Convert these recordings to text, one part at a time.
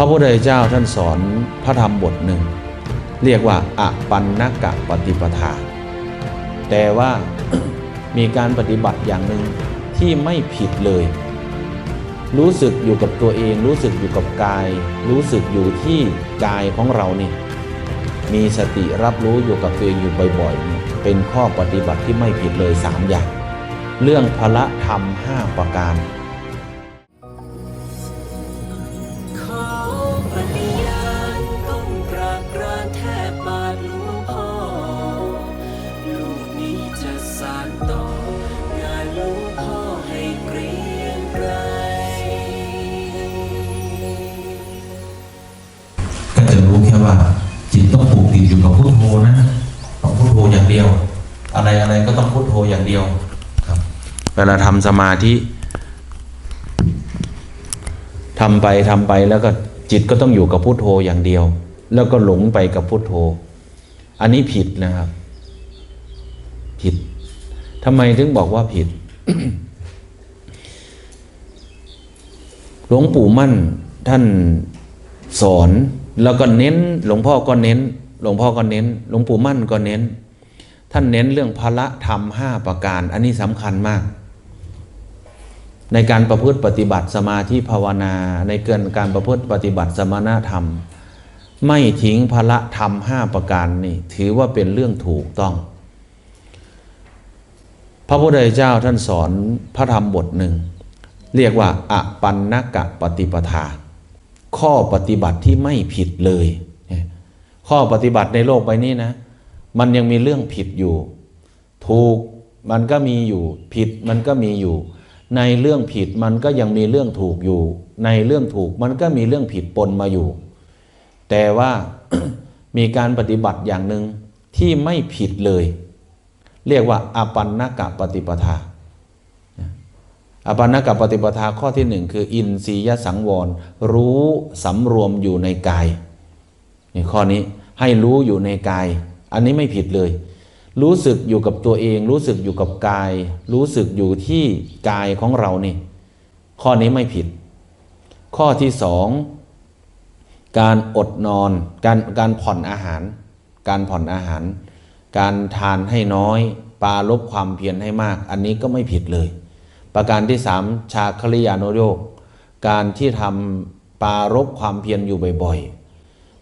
พระพุทธเจ้าท่านสอนพระธรรมบทหนึ่ง เรียกว่าอปันนกะปฏิปทา แต่ว่ามีการปฏิบัติอย่างหนึ่งที่ไม่ผิดเลย รู้สึกอยู่กับตัวเอง รู้สึกอยู่กับกาย รู้สึกอยู่ที่กายของเรานี่มีสติรับรู้อยู่กับตัวเองอยู่บ่อยๆ เป็นข้อปฏิบัติที่ไม่ผิดเลยสามอย่าง เรื่องพละธรรมห้าประการ เดียวครับเวลาทำสมาธิทำไปทำไปแล้วก็จิตก็ต้องอยู่กับพุโทโธอย่างเดียว แล้วก็หลงไปกับพุโทโธ อันนี้ผิดนะครับ ผิดทำไมถึงบอกว่าผิดหลวงปู่มั่นท่านสอนแล้วก็เน้น หลวงพ่อก็เน้น หลวงพ่อก็เน้น หลวงปู่มั่นก็เน้น ท่านเน้นเรื่องพละธรรมห้าประการ อันนี้สำคัญมาก ในการประพฤติปฏิบัติสมาธิภาวนาในเกินการประพฤติปฏิบัติสมณธรรม ไม่ทิ้งพละธรรมห้าประการนี่ถือว่าเป็นเรื่องถูกต้อง พระพุทธเจ้าท่านสอนพระธรรมบทหนึ่ง เรียกว่าอปันนกะปฏิปทา ข้อปฏิบัติที่ไม่ผิดเลย ข้อปฏิบัติในโลกใบนี้นะ มันยังมีเรื่องผิดอยู่ ถูกมันก็มีอยู่ ผิดมันก็มีอยู่ ในเรื่องผิดมันก็ยังมีเรื่องถูกอยู่ ในเรื่องถูกมันก็มีเรื่องผิดปนมาอยู่ แต่ว่ามีการปฏิบัติอย่างหนึ่งที่ไม่ผิดเลย เรียกว่าอปันนกะปฏิปทาอปันนกะปฏิปทาข้อที่หนึ่งคือ อินทรียสังวร รู้สำรวมอยู่ในกายนี่ข้อนี้ให้รู้อยู่ในกาย อันนี้ไม่ผิดเลย รู้สึกอยู่กับตัวเอง รู้สึกอยู่กับกาย รู้สึกอยู่ที่กายของเรานี่ ข้อนี้ไม่ผิด ข้อที่สองการอดนอน การการผ่อนอาหาร การผ่อนอาหาร การทานให้น้อย ปาลบความเพียรให้มาก อันนี้ก็ไม่ผิดเลย ประการที่สามชาคลิยานุโยก การที่ทำปารบความเพียรอยู่บ่อยๆ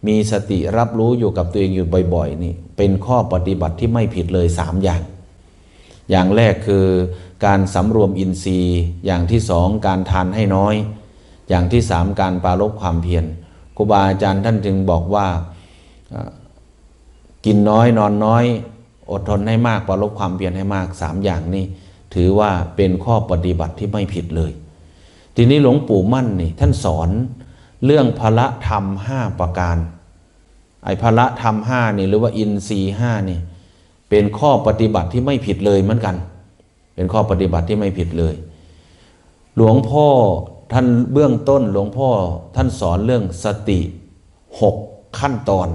มีสติรับรู้อยู่กับตัวเองอยู่บ่อย ๆ นี่ เป็นข้อปฏิบัติที่ไม่ผิดเลยสามอย่าง อย่างแรกคือการสำรวมอินทรีย์ อย่างที่สองการทานให้น้อย อย่างที่สามการปรารบความเพียรครูบาอาจารย์ท่านจึงบอกว่ากินน้อยนอนน้อย อดทนให้มากปรารบความเพียรให้มากสามอย่างนี้ถือว่าเป็นข้อปฏิบัติที่ไม่ผิดเลย ทีนี้หลวงปู่มั่นนี่ท่านสอน เรื่องพละธรรมห้าประการ ไอ้พละธรรมห้านี่หรือว่าอินทรีห้านี่เป็นข้อปฏิบัติที่ไม่ผิดเลยเหมือนกัน เป็นข้อปฏิบัติที่ไม่ผิดเลย หลวงพ่อท่านเบื้องต้นหลวงพ่อท่านสอนเรื่องสติหกขั้นตอน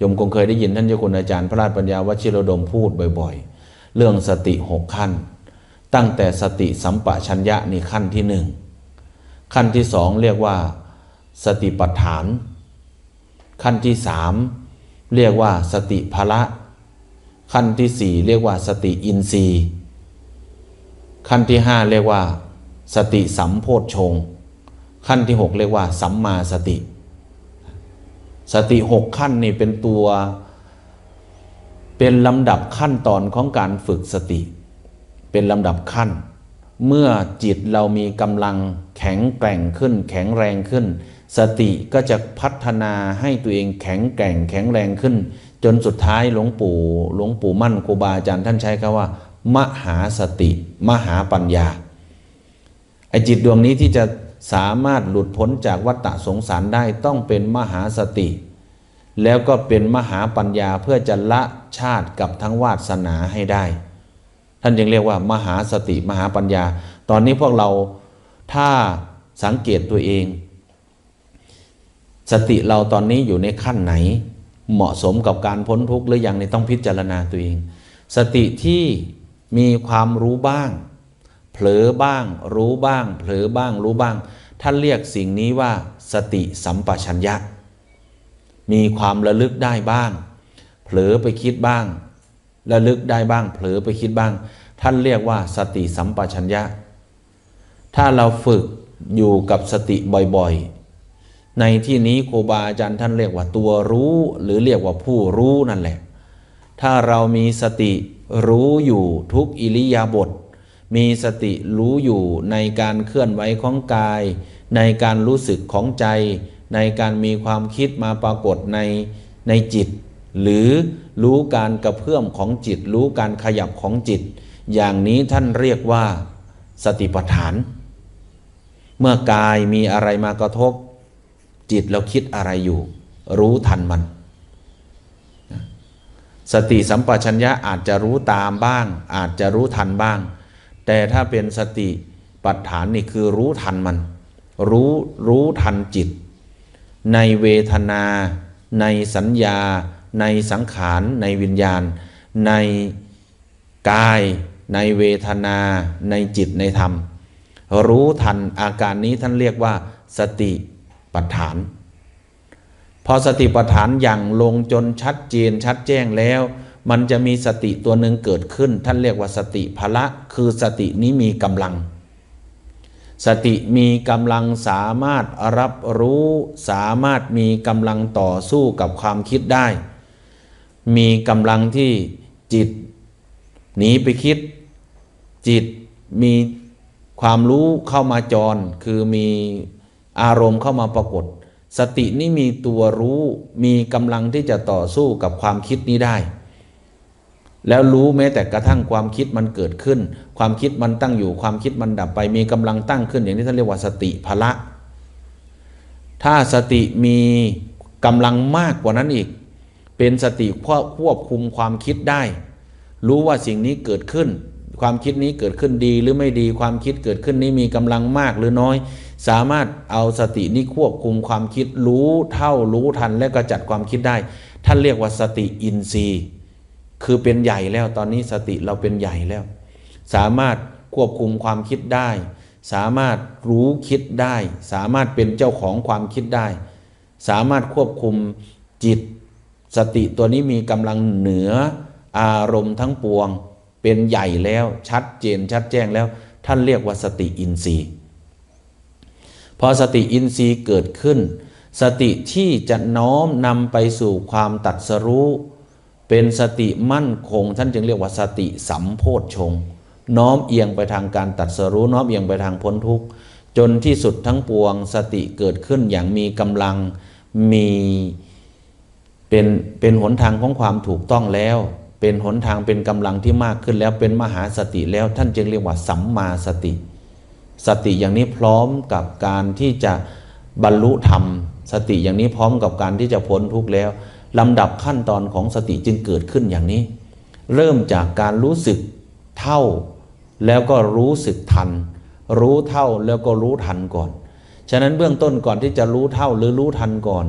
ยมคงเคยได้ยินท่านเจ้าคุณอาจารย์พระราชปัญญาวชิรดมพูดบ่อย ๆ เรื่องสติหกขั้น ตั้งแต่สติสัมปชัญญะนี่ขั้นที่หนึ่งขั้นที่สองเรียกว่า สติปัฏฐาน ขั้นที่สามเรียกว่าสติภละ ขั้นที่สี่เรียกว่าสติอินทรีย์ขั้นที่ห้าเรียกว่า สติสัมโพธชงค์ขั้นที่หกเรียกว่า สัมมาสติ สติหกขั้นนี่เป็นตัวเป็นลำดับขั้นตอนของการฝึกสติ เป็นลำดับขั้น เมื่อจิตเรามีกำลังแข็งแกร่งขึ้น แข็งแรงขึ้น สติก็จะพัฒนาให้ตัวเองแข็งแกร่งแข็งแรงขึ้น จนสุดท้ายหลวงปู่หลวงปู่มั่นครูบาอาจารย์ท่านใช้คำว่า มหาสติ มหาปัญญาไอจิตดวงนี้ที่จะสามารถหลุดพ้นจากวัฏฏะสงสารได้ต้องเป็นมหาสติ แล้วก็เป็นมหาปัญญาเพื่อจะละชาติกับทั้งวาสนาให้ได้ ท่านยังเรียกว่า มหาสติมหาปัญญา ตอนนี้พวกเราถ้าสังเกตตัวเอง สติเราตอนนี้อยู่ในขั้นไหน เหมาะสมกับการพ้นทุกข์หรือยังในต้องพิจารณาตัวเอง สติที่มีความรู้บ้าง เผลอบ้าง รู้บ้าง เผลอบ้าง รู้บ้าง ท่านเรียกสิ่งนี้ว่า สติสัมปชัญญะ มีความระลึกได้บ้าง เผลอไปคิดบ้าง ระลึกได้บ้าง เผลอไปคิดบ้าง ท่านเรียกว่า สติสัมปชัญญะ ถ้าเราฝึกอยู่กับสติบ่อยๆ ในที่นี้ครูบาอาจารย์ท่านเรียกว่าตัวรู้ หรือเรียกว่าผู้รู้นั่นแหละ ถ้าเรามีสติรู้อยู่ทุกอิริยาบถมีสติรู้อยู่ในการเคลื่อนไหวของกาย ในการรู้สึกของใจ ในการมีความคิดมาปรากฏในในจิต หรือรู้การกระเพื่อมของจิต รู้การขยับของจิต อย่างนี้ท่านเรียกว่า สติปัฏฐาน เมื่อกายมีอะไรมากระทบ จิตเราคิดอะไรอยู่ รู้ทันมัน สติสัมปชัญญะอาจจะรู้ตามบ้าง อาจจะรู้ทันบ้าง แต่ถ้าเป็นสติปัฏฐานนี่คือรู้ทันมัน รู้รู้ทันจิต ในเวทนา ในสัญญา ในสังขาร ในวิญญาณ ในกาย ในเวทนา ในจิตในธรรม รู้ทันอาการนี้ท่านเรียกว่า สติ ปัฏฐาน พอสติปัฏฐานอย่างลงจนชัดเจนชัดแจ้งแล้ว มันจะมีสติตัวหนึ่งเกิดขึ้น ท่านเรียกว่าสติพละคือสตินี้มีกำลัง สติมีกำลังสามารถรับรู้สามารถมีกำลังต่อสู้กับความคิดได้ มีกำลังที่จิตหนีไปคิด จิตมีความรู้เข้ามาจรคือมี อารมณ์เข้ามาปรากฏ สตินี่มีตัวรู้มีกำลังที่จะต่อสู้กับความคิดนี้ได้ แล้วรู้แม้แต่กระทั่งความคิดมันเกิดขึ้น ความคิดมันตั้งอยู่ความคิดมันดับไป มีกำลังตั้งขึ้นอย่างที่ท่านเรียกว่าสติพละ ถ้าสติมีกำลังมากกว่านั้นอีก เป็นสติควบคุมความคิดได้ รู้ว่าสิ่งนี้เกิดขึ้น ความคิดนี้เกิดขึ้นดีหรือไม่ดีความคิดเกิดขึ้นนี้มีกำลังมากหรือน้อย สามารถเอาสตินี้ควบคุมความคิดรู้เท่ารู้ทันและก็จัดความคิดได้ ท่านเรียกว่าสติอินทรีย์ คือเป็นใหญ่แล้วตอนนี้สติเราเป็นใหญ่แล้ว สามารถควบคุมความคิดได้ สามารถรู้คิดได้ สามารถเป็นเจ้าของความคิดได้ สามารถควบคุมจิต สติตัวนี้มีกำลังเหนืออารมณ์ทั้งปวง เป็นใหญ่แล้วชัดเจนชัดแจ้งแล้ว ท่านเรียกว่าสติอินทรีย์ พอสติอินทรีย์เกิดขึ้น สติที่จะน้อมนำไปสู่ความตัดสรู้ เป็นสติมั่นคง ท่านจึงเรียกว่าสติสัมโพธชงน้อมเอียงไปทางการตัดสรู้น้อมเอียงไปทางพ้นทุกข์จนที่สุดทั้งปวงสติเกิดขึ้นอย่างมีกำลังมีเป็นเป็นหนทางของความถูกต้องแล้ว เป็นหนทางเป็นกำลังที่มากขึ้นแล้วเป็นมหาสติแล้วท่านจึงเรียกว่าสัมมาสติ สติอย่างนี้พร้อมกับการที่จะบรรลุธรรม สติอย่างนี้พร้อมกับการที่จะพ้นทุกข์แล้วลำดับขั้นตอนของสติจึงเกิดขึ้นอย่างนี้ เริ่มจากการรู้สึกเท่า แล้วก็รู้สึกทัน รู้เท่าแล้วก็รู้ทันก่อน ฉะนั้นเบื้องต้นก่อนที่จะรู้เท่าหรือรู้ทันก่อน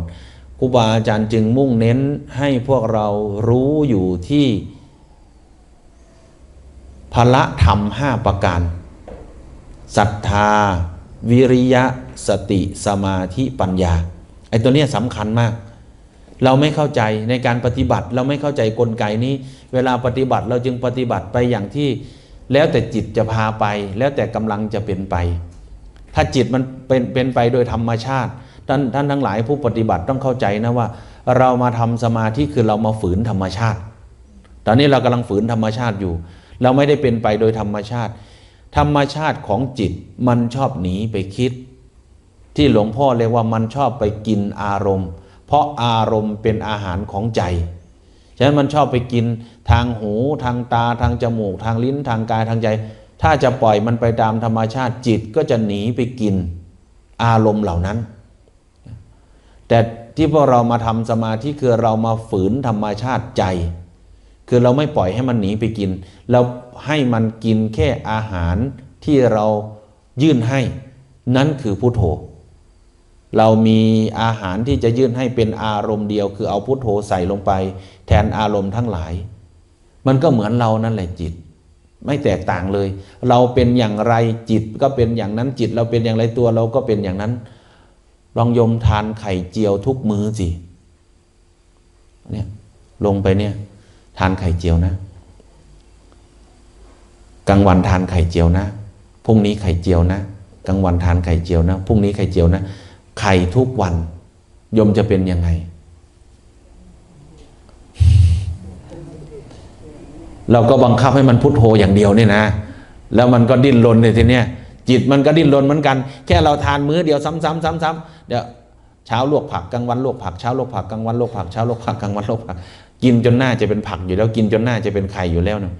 ครูบาอาจารย์จึงมุ่งเน้นให้พวกเรารู้อยู่ที่พละธรรมห้าประการศรัทธา วิริยะ สติสมาธิปัญญาไอ้ตัวเนี้ยสำคัญมาก เราไม่เข้าใจในการปฏิบัติเราไม่เข้าใจกลไกนี้ เวลาปฏิบัติเราจึงปฏิบัติไปอย่างที่แล้วแต่จิตจะพาไป แล้วแต่กำลังจะเป็นไป ถ้าจิตมันเป็นเป็นไปโดยธรรมชาติ ท่านท่านทั้งหลายผู้ปฏิบัติต้องเข้าใจนะว่า เรามาทำสมาธิคือเรามาฝืนธรรมชาติ ตอนนี้เรากำลังฝืนธรรมชาติอยู่ เราไม่ได้เป็นไปโดยธรรมชาติ ธรรมชาติของจิตมันชอบหนีไปคิด ที่หลวงพ่อเรียกว่ามันชอบไปกินอารมณ์ เพราะอารมณ์เป็นอาหารของใจฉะนั้นมันชอบไปกินทางหูทางตาทางจมูก ทางลิ้นทางกายทางใจ ถ้าจะปล่อยมันไปตามธรรมชาติจิตก็จะหนีไปกินอารมณ์เหล่านั้น แต่ที่พวกเรามาทำสมาธิคือเรามาฝืนธรรมชาติใจ คือเราไม่ปล่อยให้มันหนีไปกิน เราให้มันกินแค่อาหารที่เรายื่นให้ นั่นคือพุโทโธ เรามีอาหารที่จะยื่นให้เป็นอารมณ์เดียว คือเอาพุโทโธใส่ลงไป แทนอารมณ์ทั้งหลาย มันก็เหมือนเรานั่นแหละจิตไม่แตกต่างเลย เราเป็นอย่างไรจิตก็เป็นอย่างนั้นจิต เราเป็นอย่างไรตัวเราก็เป็นอย่างนั้น ลองยมทานไข่เจียวทุกมื้อสิเนี่ยลงไปเนี่ย ทานไข่เจียวนะ กลางวันทานไข่เจียวนะพรุ่งนี้ไข่เจียวนะกลางวันทานไข่เจียวนะพรุ่งนี้ไข่เจียวนะไข่ทุกวันยมจะเป็นยังไง เราก็บังคับให้มันพุทโธอย่างเดียวเนี่ยนะ แล้วมันก็ดิ้นรนเลยทีเนี้ย จิตมันก็ดิ้นรนเหมือนกัน แค่เราทานมื้อเดียวซ้ำๆซ้ำๆเดี๋ยวเช้าลวกผักกลางวันลวกผักเช้าลวกผักกลางวันลวกผักเช้าลวกผักกลางวันลวกผัก กินจนหน้าจะเป็นผักอยู่แล้วกินจนหน้าจะเป็นไข่อยู่แล้วเนาะ